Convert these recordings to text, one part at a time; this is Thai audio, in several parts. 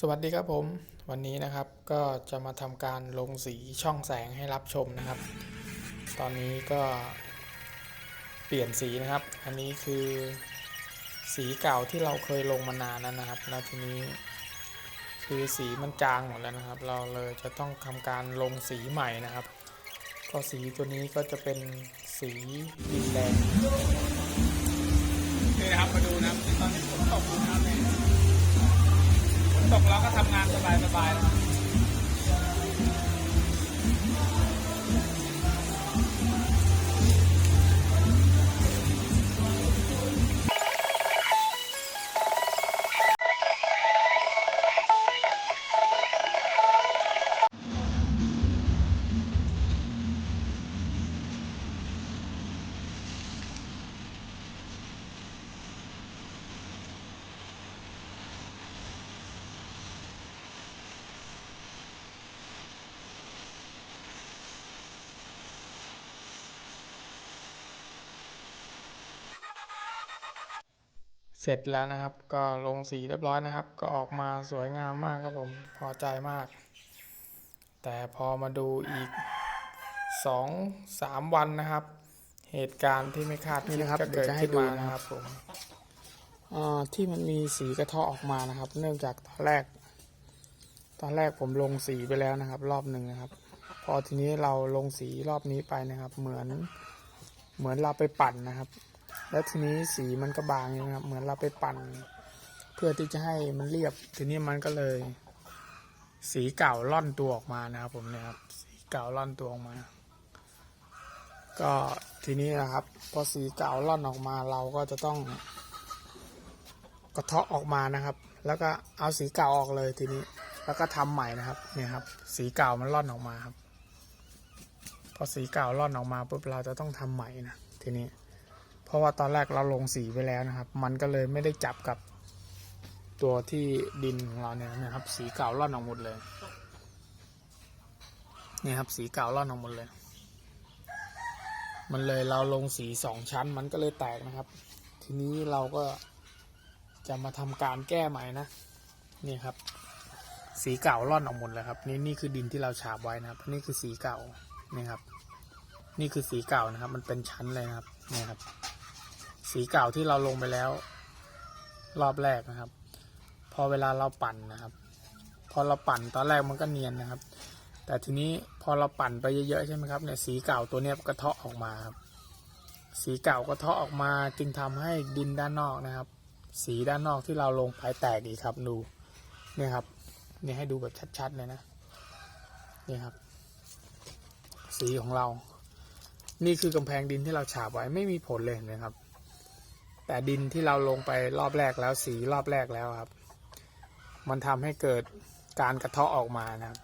สวัสดีครับผม วันนี้นะครับก็จะมาทำการลงสีช่องแสงให้รับชมนะครับ ตอนนี้ก็เปลี่ยนสีนะครับ อันนี้คือสีเก่าที่เราเคยลงมานานแล้วนะครับ แล้วทีนี้คือสีมันจางหมดแล้วนะครับ เราเลยจะต้องทำการลงสีใหม่นะครับ ก็สีตัวนี้ก็จะเป็นสีดินแดงนี่นะครับมาดูนะครับตอนนี้ฝนตกนะครับ ตกเราก็ทำงานสบายๆนะครับ เสร็จแล้วนะครับ ก็ลงสีเรียบร้อยนะครับ ก็ออกมาสวยงามมากครับผมพอใจมาก แต่พอมาดูอีกสองสามวันนะครับ เหตุการณ์ที่ไม่คาดคิดนี่นะครับก็เกิดเดี๋ยวจะให้ขึ้นมาดูนะนะครับผมอ่าที่มันมีสีกระเทาะออกมานะครับ เนื่องจากตอนแรก ตอนแรกผมลงสีไปแล้วนะครับ รอบหนึ่งนะครับ พอทีนี้เราลงสีรอบนี้ไปนะครับ เหมือนเหมือนเราไปปั่นนะครับ แล้วทีนี้สีมันก็บางนะครับ เหมือนเราไปปั่น เพื่อที่จะให้มันเรียบ ทีนี้มันก็เลย สีเก่าล่อนตัวออกมานะครับ ผมเนี่ยครับ สีเก่าล่อนตัวออกมา ก็ทีนี้นะครับ พอสีเก่าล่อนออกมาเราก็จะต้องกระเทาะออกมานะครับ แล้วก็เอาสีเก่าออกเลยทีนี้ แล้วก็ทำใหม่นะครับ เนี่ยครับ สีเก่ามันล่อนออกมาครับ พอสีเก่าล่อนออกมาปุ๊บเราจะต้องทำใหม่นะทีนี้ เพราะว่าตอนแรกเราลงสีไปแล้วนะครับ มันก็เลยไม่ได้จับกับตัวที่ดินของเราเนี่ยนะครับ สีเก่าล่อนออกหมดเลยนี่ครับสีเก่าล่อนออกหมดเลย มันเลยเราลงสีสองชั้นมันก็เลยแตกนะครับ ทีนี้เราก็จะมาทำการแก้ใหม่นะนี่ครับ สีเก่าล่อนออกหมดเลยครับ นี่นี่คือดินที่เราฉาบไว้นะครับ นี่คือสีเก่านี่ครับ นี่คือสีเก่านะครับ มันเป็นชั้นเลยครับนี่ครับ สีเก่าที่เราลงไปแล้ว รอบแรกนะครับ พอเวลาเราปั่นนะครับ พอเราปั่นตอนแรกมันก็เนียนนะครับ แต่ทีนี้พอเราปั่นไปเยอะๆใช่ไหมครับเนี่ยสีเก่าตัวนี้กระเทาะออกมาครับสีเก่ากระเทาะออกมาจึงทำให้ดินด้านนอกนะครับ สีด้านนอกที่เราลงไปแตกอีกครับดูเนี่ยครับเนี่ยให้ดูแบบชัดๆเลยนะนี่ครับ สีของเรา นี่คือกำแพงดินที่เราฉาบไว้ไม่มีผลเลยนะครับ แต่ดินที่เราลงไปรอบแรกแล้วสีรอบแรกแล้วครับ มันทำให้เกิดการกระเทาะออกมานะครับ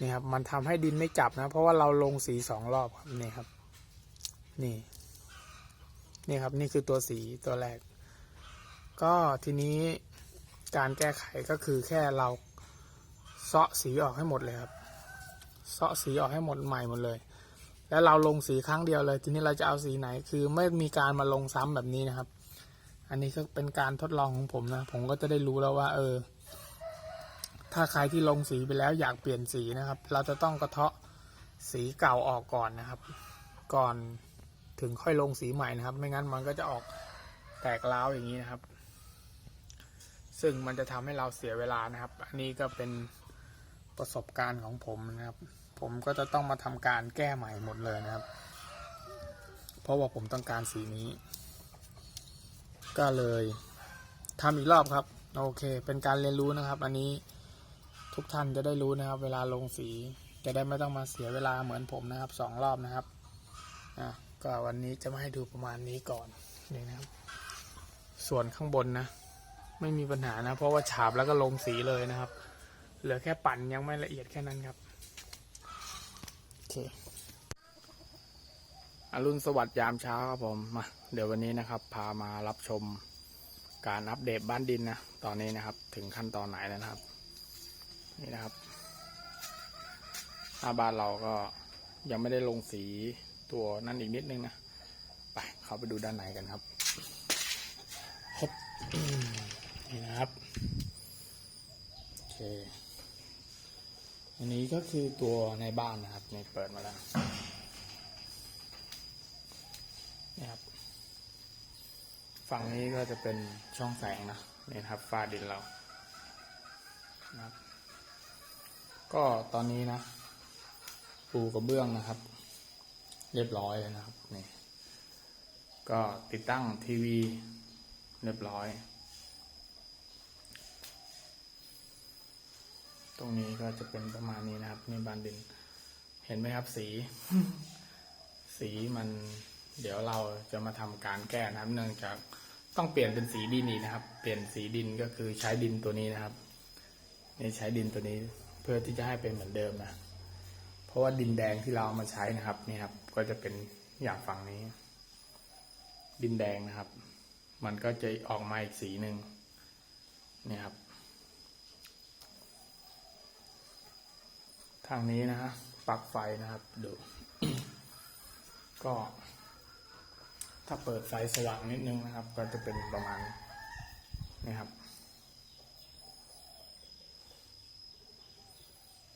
นี่ครับ มันทำให้ดินไม่จับนะ เพราะว่าเราลงสีสองรอบครับนี่ครับ นี่ นี่ครับ นี่คือตัวสีตัวแรก ก็ทีนี้การแก้ไขก็คือแค่เราเซาะสีออกให้หมดเลยครับเซาะสีออกให้หมดใหม่หมดเลย แล้วเราลงสีครั้งเดียวเลย ทีนี้เราจะเอาสีไหน คือไม่มีการมาลงซ้ำแบบนี้นะครับ อันนี้ก็เป็นการทดลองของผมนะ ผมก็จะได้รู้แล้วว่า เออ ถ้าใครที่ลงสีไปแล้วอยากเปลี่ยนสีนะครับ เราจะต้องกระเทาะสีเก่าออกก่อนนะครับ ก่อนถึงค่อยลงสีใหม่นะครับ ไม่งั้นมันก็จะออกแตกร้าวอย่างนี้นะครับ ซึ่งมันจะทำให้เราเสียเวลานะครับ อันนี้ก็เป็นประสบการณ์ของผมนะครับ ผมก็จะต้องมาทำการแก้ใหม่หมดเลยนะครับ เพราะว่าผมต้องการสีนี้ ก็เลยทำอีกรอบครับ โอเค เป็นการเรียนรู้นะครับ อันนี้ทุกท่านจะได้รู้นะครับ เวลาลงสีจะได้ไม่ต้องมาเสียเวลาเหมือนผมนะครับสองรอบนะครับอะก็วันนี้จะมาให้ดูประมาณนี้ก่อนนี่นะครับ ส่วนข้างบนนะ ไม่มีปัญหานะ เพราะว่าฉาบแล้วก็ลงสีเลยนะครับ เหลือแค่ปั่นยังไม่ละเอียดแค่นั้นครับ โอเค อรุณสวัสดิ์ยามเช้าครับผมมาเดี๋ยววันนี้นะครับ พามารับชมการอัปเดตบ้านดินนะตอนนี้นะครับ ถึงขั้นตอนไหนแล้วนะครับ นี่นะครับหน้าบ้านเราก็ยังไม่ได้ลงสีตัวนั่นอีกนิดนึงนะไปเข้าไปดูด้านในกันครับครบนี่นะครับโอเคอันนี้ก็คือตัวในบ้านนะครับนี่เปิดมาแล้ว ครับ ฝั่งนี้ก็จะเป็นช่องแสงนะนี่ครับฟ้าดินเรานะครับ ก็ตอนนี้นะ ปูกระเบื้องนะครับ เรียบร้อยเลยนะครับนี่ก็ติดตั้งทีวีเรียบร้อย ตรงนี้ก็จะเป็นประมาณนี้นะครับนี่บานดิน เห็นไหมครับสี สีมัน เดี๋ยวเราจะมาทำการแก้นะครับ เนื่องจากต้องเปลี่ยนเป็นสีดินอีกนะครับ เปลี่ยนสีดินก็คือใช้ดินตัวนี้นะครับนี่ใช้ดินตัวนี้เพื่อที่จะให้เป็นเหมือนเดิมนะ เพราะว่าดินแดงที่เราเอามาใช้นะครับนี่ครับ ก็จะเป็นอย่างฝั่งนี้ ดินแดงนะครับ มันก็จะออกมาอีกสีหนึ่งนี่ครับ ทางนี้นะฮะปลั๊กไฟนะครับดูก็ ถ้าเปิดไฟสว่างนิดนึงนะครับ ก็จะเป็นประมาณนี้ครับ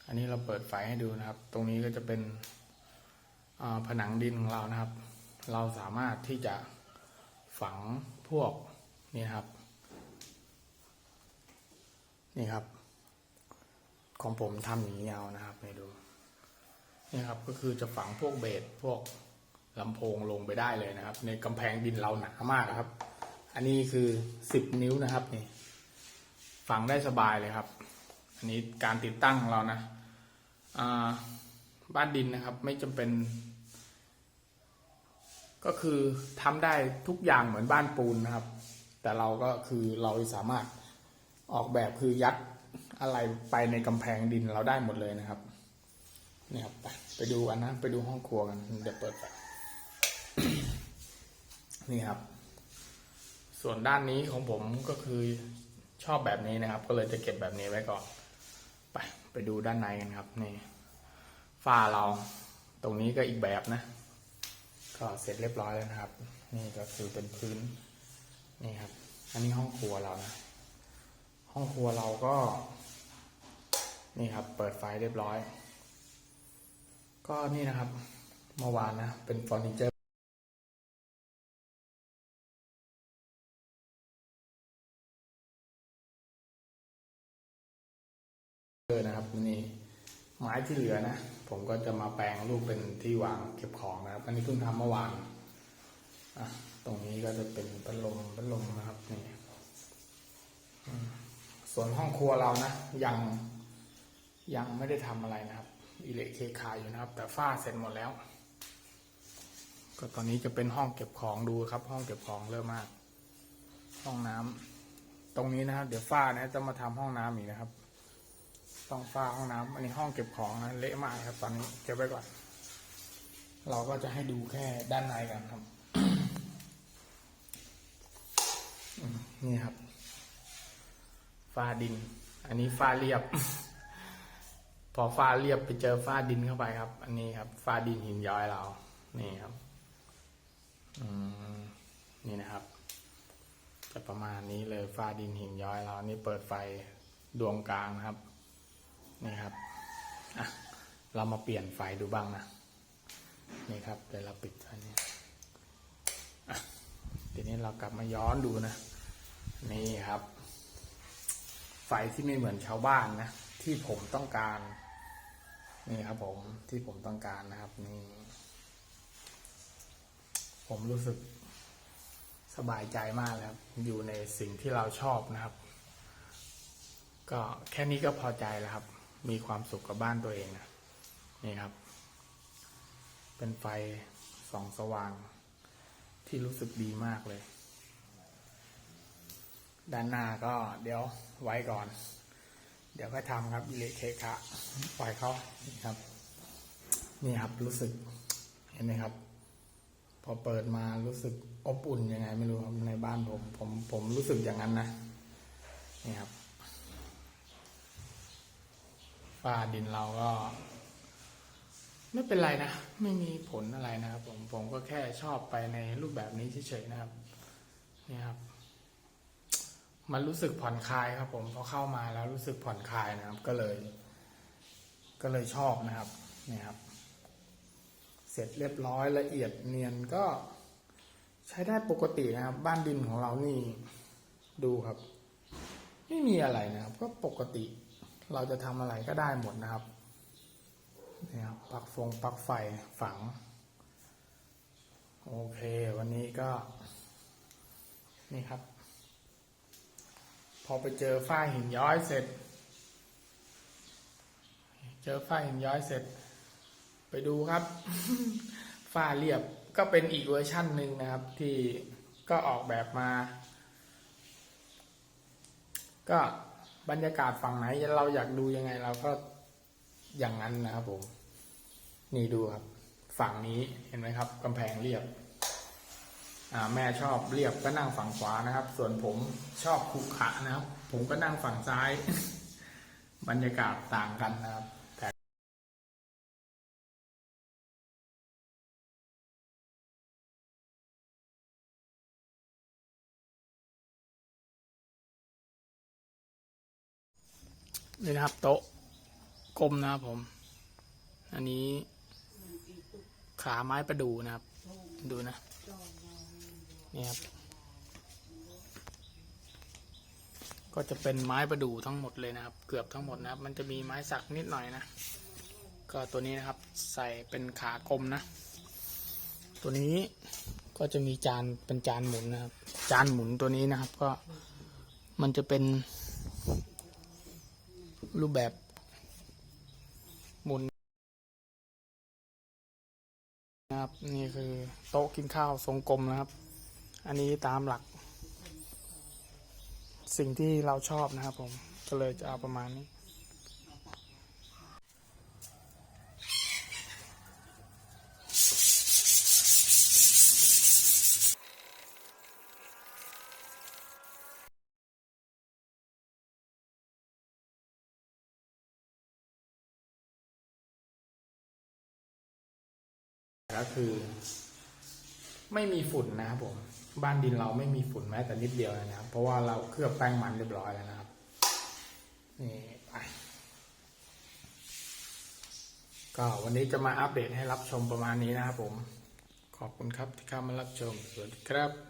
อันนี้เราเปิดไฟให้ดูนะครับ ตรงนี้ก็จะเป็นผนังดินของเรานะครับ เราสามารถที่จะฝังพวกนี่ครับ นี่ครับ ของผมทำอย่างนี้เอานะครับให้ดูนี่ครับก็คือจะฝังพวกเบสพวก ลำโพงลงไปได้เลยนะครับ ในกำแพงดินเราหนามากครับ อันนี้คือสิบนิ้วนะครับนี่ฝังได้สบายเลยครับ อันนี้การติดตั้งของเรานะาบ้านดินนะครับ ไม่จำเป็น ก็คือทำได้ทุกอย่างเหมือนบ้านปูนนะครับ แต่เราก็คือเราสามารถออกแบบคือยัดอะไรไปในกำแพงดินเราได้หมดเลยนะครับนี่ครับไปดูกันนะไปดูห้องครัวกันเดี๋ยวเปิดไฟ นี่ครับ ส่วนด้านนี้ของผมก็คือชอบแบบนี้นะครับ ก็เลยจะเก็บแบบนี้ไว้ก่อน ไปไปดูด้านในกันครับ นี่ฝ้าเราตรงนี้ก็อีกแบบนะ ก็เสร็จเรียบร้อยแล้วนะครับ นี่ก็คือเป็นพื้น นี่ครับ อันนี้ห้องครัวเรานะ ห้องครัวเราก็ นี่ครับ เปิดไฟเรียบร้อย ก็นี่นะครับ เมื่อวานนะ เป็นเฟอร์นิเจอร์ ม้ที่เหลือนะ ผมก็จะมาแปลงรูปเป็นที่วางเก็บของนะครับ อันนี้เพิ่งทำเมื่อวานอะตรงนี้ก็จะเป็นพัดลมพัดลมนะครับนี่ส่วนห้องครัวเรานะยังยังไม่ได้ทำอะไรนะครับ อิเล็กเคคาอยู่นะครับ แต่ฝ้าเสร็จหมดแล้ว ก็ตอนนี้จะเป็นห้องเก็บของดูครับ ห้องเก็บของเริ่มมาก ห้องน้ำตรงนี้นะครับ เดี๋ยวฝ้านะจะมาทำห้องน้ำอีกนะครับ ต้องฝ้าห้องน้ำอันนี้ห้องเก็บของนะเละมากครับ ตอนนี้เก็บไว้ก่อน เราก็จะให้ดูแค่ด้านในกันครับนี่ครับฝ้าดิน อันนี้ฝ้าเรียบ พอฝ้าเรียบไปเจอฝ้าดินเข้าไปครับ อันนี้ครับฝ้าดินหินย้อยเรานี่ครับอนี่นะครับจะประมาณนี้เลยฝ้าดินหินย้อยเรานี่เปิดไฟดวงกลางนะครับ นี่ครับอะเรามาเปลี่ยนไฟดูบ้างนะนี่ครับเดี๋ยวเราปิดไฟนี้อะทีนี้เรากลับมาย้อนดูนะ นี่ครับ ไฟที่ไม่เหมือนชาวบ้านนะ ที่ผมต้องการ นี่ครับผมที่ผมต้องการนะครับ นี่ ผมรู้สึกสบายใจมากแล้วครับ อยู่ในสิ่งที่เราชอบนะครับ ก็แค่นี้ก็พอใจแล้วครับ มีความสุขกับบ้านตัวเองนะนี่ครับ เป็นไฟส่องสว่าง ที่รู้สึกดีมากเลย ด้านหน้าก็เดี๋ยวไว้ก่อน เดี๋ยวก็ทำครับอิเล็กเคคะปล่อยเขานี่ครับ นี่ครับรู้สึกเห็นไหมครับ พอเปิดมารู้สึกอบอุ่นยังไง ไม่รู้ครับในบ้านผม ผมผมรู้สึกอย่างนั้นนะนี่ครับ ฝ้าดินเราก็ ไม่เป็นไรนะ ไม่มีผลอะไรนะครับ ผมผมก็แค่ชอบไปในรูปแบบนี้เฉยๆนะครับนี่ครับ มันรู้สึกผ่อนคลายครับ ผมพอเข้ามาแล้วรู้สึกผ่อนคลายนะครับ ก็เลย ก็เลยชอบนะครับเนี่ยครับ เสร็จเรียบร้อยละเอียดเนียนก็ใช้ได้ปกตินะครับ บ้านดินของเรานี่ดูครับ ไม่มีอะไรนะครับ ก็ปกติ เราจะทำอะไรก็ได้หมดนะครับนี่ครับปลักฟงปลักไฟฝัง โอเค วันนี้ก็ นี่ครับ พอไปเจอฝ้าหินย้อยเสร็จ เจอฝ้าหินย้อยเสร็จ ไปดูครับ ฝ้าเรียบก็เป็นอีกเวอร์ชั่นหนึ่งนะครับ ที่ก็ออกแบบมา ก็ บรรยากาศฝั่งไหนเราอยากดูยังไงเราก็อย่างนั้นนะครับผม นี่ดูครับ ฝั่งนี้เห็นไหมครับกำแพงเรียบ อ่า แม่ชอบเรียบก็นั่งฝั่งขวานะครับ ส่วนผมชอบขุขะนะครับ ผมก็นั่งฝั่งซ้าย บรรยากาศต่างกันนะครับ นี่นะครับ โต๊ะกลมนะครับผม อันนี้ ขาไม้ประดูนะครับ ดูนะ นี่ครับ ก็จะเป็นไม้ประดูทั้งหมดเลยนะครับ เกือบทั้งหมดนะครับ มันจะมีไม้สักนิดหน่อยนะ ก็ตัวนี้นะครับ ใส่เป็นขากลมนะ ตัวนี้ก็จะมีจานเป็นจานหมุนนะครับ จานหมุนตัวนี้นะครับ ก็มันจะเป็น รูปแบบหมุนนะครับ นี่คือโต๊ะกินข้าวทรงกลมนะครับ อันนี้ตามหลัก สิ่งที่เราชอบนะครับผมก็เลยจะเอาประมาณนี้ ก็คือไม่มีฝุ่นนะครับผมบ้านดินเราไม่มีฝุ่นแม้แต่นิดเดียวนะครับ เพราะว่าเราเคลือบแป้งมันเรียบร้อยแล้วนะครับนี่ไปก็วันนี้จะมาอัปเดตให้รับชมประมาณนี้นะครับผม ขอบคุณครับที่เข้ามารับชมสวัสดีครับ